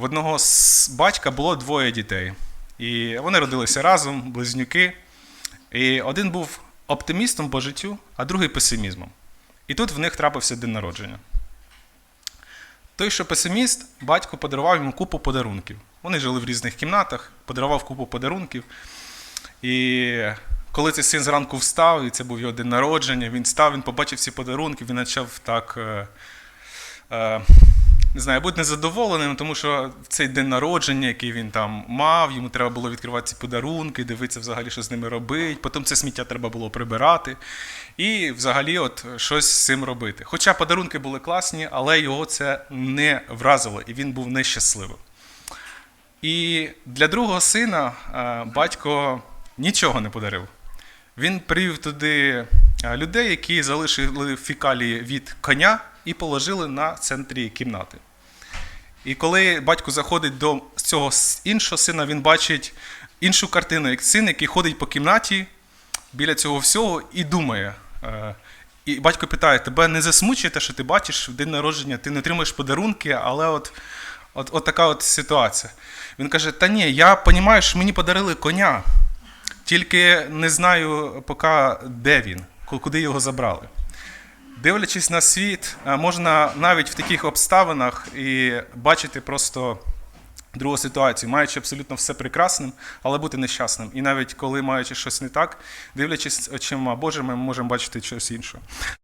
В одного з батька було двоє дітей. І вони родилися разом, близнюки. І один був оптимістом по життю, а другий песимізмом. І тут в них трапився день народження. Той, що песиміст, батько подарував йому купу подарунків. Вони жили в різних кімнатах, подарував купу подарунків. І коли цей син зранку встав, і це був його день народження, він став, він побачив ці подарунки, він почав так. е, е, не знаю, бути незадоволеним, тому що в цей день народження, який він там мав, йому треба було відкривати ці подарунки, дивитися взагалі, що з ними робити. Потім це сміття треба було прибирати. І взагалі от щось з цим робити. Хоча подарунки були класні, але його це не вразило, і він був нещасливим. І для другого сина е, батько нічого не подарив. Він привів туди е, людей, які залишили фікалії від коня і положили на центрі кімнати. І коли батько заходить до цього іншого сина, він бачить іншу картину, як син, який ходить по кімнаті біля цього всього і думає. е, І батько питає: тебе не засмучує те, що ти бачиш в день народження, ти не отримуєш подарунки, але от, от, от така от ситуація. Він каже: Та ні, я розумію, що мені подарили коня, тільки не знаю поки де він, куди його забрали. Дивлячись на світ, е, можна навіть в таких обставинах і бачити просто другу ситуацію, маючи абсолютно все прекрасним, але бути нещасним. І навіть коли маючи щось не так, дивлячись очима Божими, ми можемо бачити щось інше.